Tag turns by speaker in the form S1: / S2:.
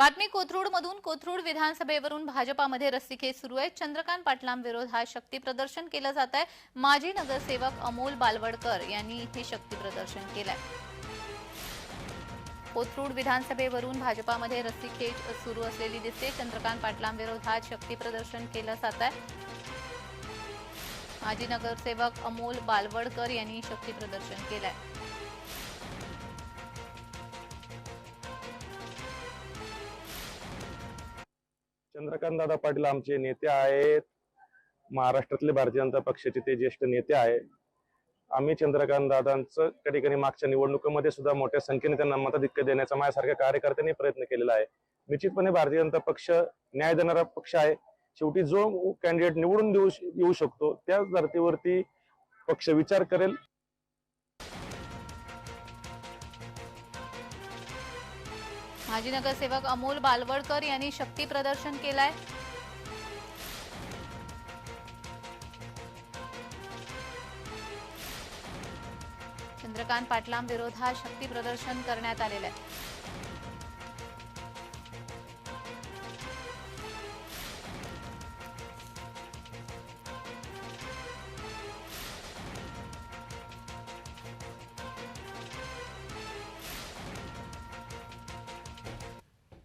S1: बातमी कोथरूडमधून कोथरूड विधानसभेवरून भाजपामध्ये रस्सीखेच सुरू आहे. चंद्रकांत पाटलांविरोधात शक्ती प्रदर्शन केलं जात आहे. माजी नगरसेवक अमोल बालवडकर यांनी हे शक्ती प्रदर्शन केलंय. कोथरूड विधानसभेवरून भाजपामध्ये रस्सीखेच सुरू असलेली दिसते. चंद्रकांत पाटलांविरोधात शक्ती प्रदर्शन केलं जात आहे. माजी नगरसेवक अमोल बालवडकर यांनी शक्ती प्रदर्शन केलंय.
S2: चंद्रकांत दादा पाटील आमचे नेते आहेत. महाराष्ट्रातले भारतीय जनता पक्षाचे ते ज्येष्ठ नेते आहेत. आम्ही चंद्रकांत दादांचं त्या ठिकाणी मागच्या निवडणुकीमध्ये सुद्धा मोठ्या संख्येने त्यांना मताधिक्य देण्याचा माझ्यासारख्या कार्यकर्त्यांनी प्रयत्न केलेला आहे. निश्चितपणे भारतीय जनता पक्ष न्याय देणारा पक्ष आहे. शेवटी जो कॅन्डिडेट निवडून देऊ येऊ शकतो त्याच धर्तीवरती पक्ष विचार करेल.
S1: माजी नगरसेवक अमोल बालवडकर यांनी शक्ती प्रदर्शन केलंय. चंद्रकांत पाटलांविरोधात शक्ती प्रदर्शन करण्यात आलेलं आहे.